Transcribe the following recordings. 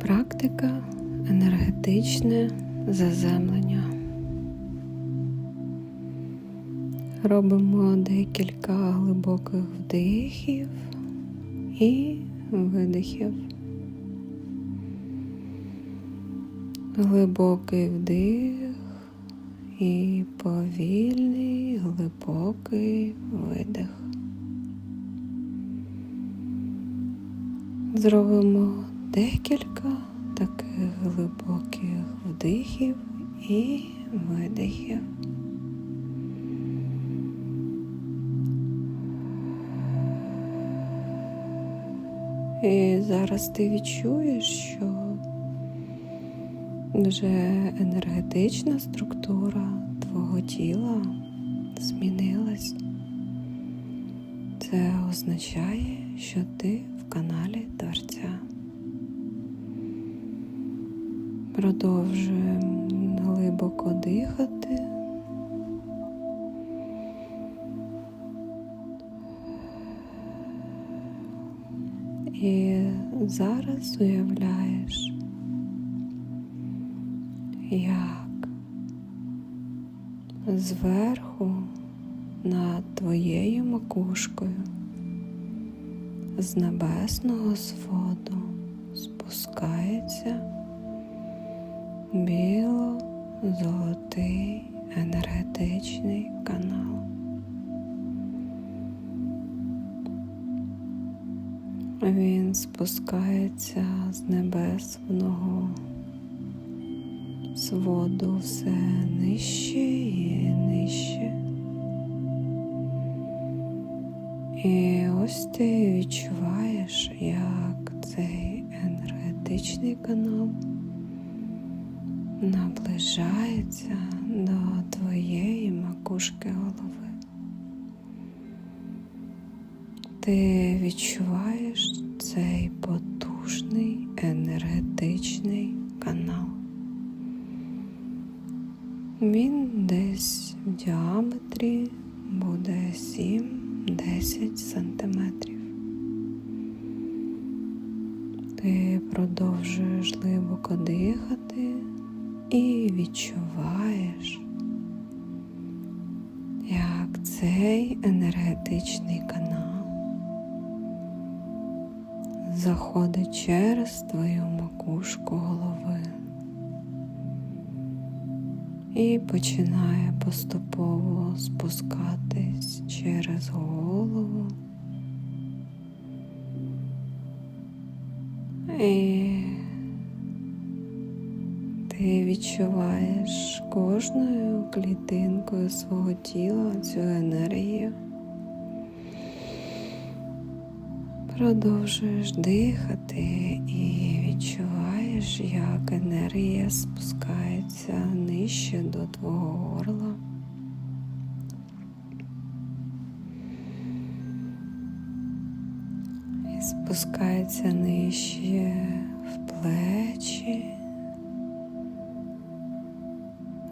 Практика енергетичне заземлення. Робимо декілька глибоких вдихів і видихів. Глибокий вдих і повільний глибокий видих. Зробимо декілька таких глибоких вдихів і видихів. І зараз ти відчуєш, що вже енергетична структура твого тіла змінилась. Це означає, що ти в каналі Творця. Продовжуємо глибоко дихати. І зараз уявляєш, як зверху над твоєю макушкою з небесного своду Він спускається з небесного своду все нижче і нижче. І ось ти відчуваєш, як цей енергетичний канал наближається до твоєї макушки голови. Ти відчуваєш цей потужний енергетичний канал. Він десь в діаметрі буде 7-10 сантиметрів. Ти продовжуєш глибоко дихати і відчуваєш, як цей енергетичний канал заходить через твою макушку голови і починає поступово спускатись через голову. І ти відчуваєш кожною клітинкою свого тіла цю енергію. Продовжуєш дихати і відчуваєш, як енергія спускається нижче до твого горла. І спускається нижче в плечі,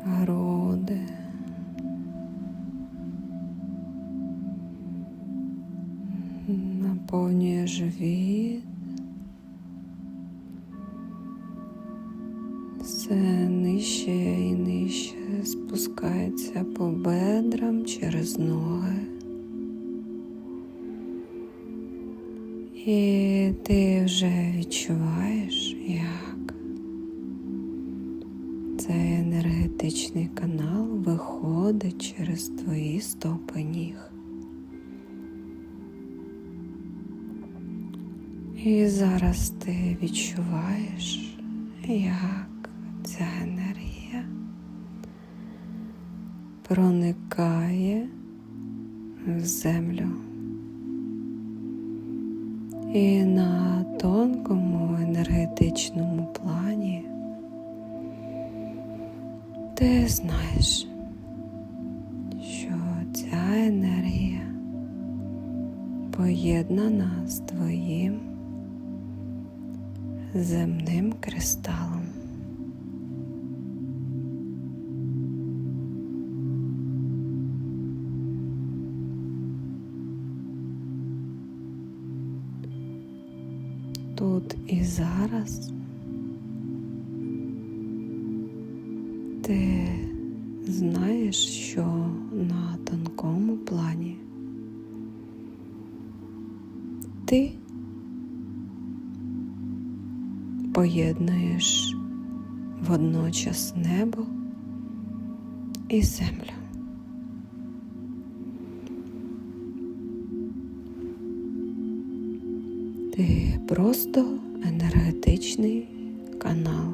груди. Наповнює живіт. Все нижче і нижче спускається по бедрам через ноги. І ти вже відчуваєш, як цей енергетичний канал виходить через твої стопи ніг. І зараз ти відчуваєш, як ця енергія проникає в землю. І на тонкому енергетичному плані ти знаєш, що ця енергія поєднана з твоїм земним кристалом. Тут і зараз ти знаєш, що на тонкому плані ти поєднуєш водночас небо і землю. Ти просто енергетичний канал.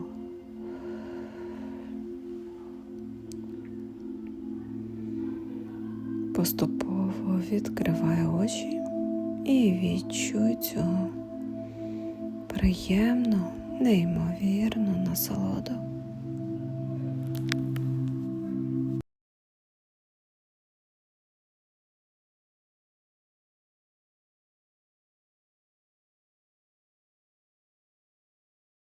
Поступово відкривай очі і відчуй цю приємну, неймовірну насолоду.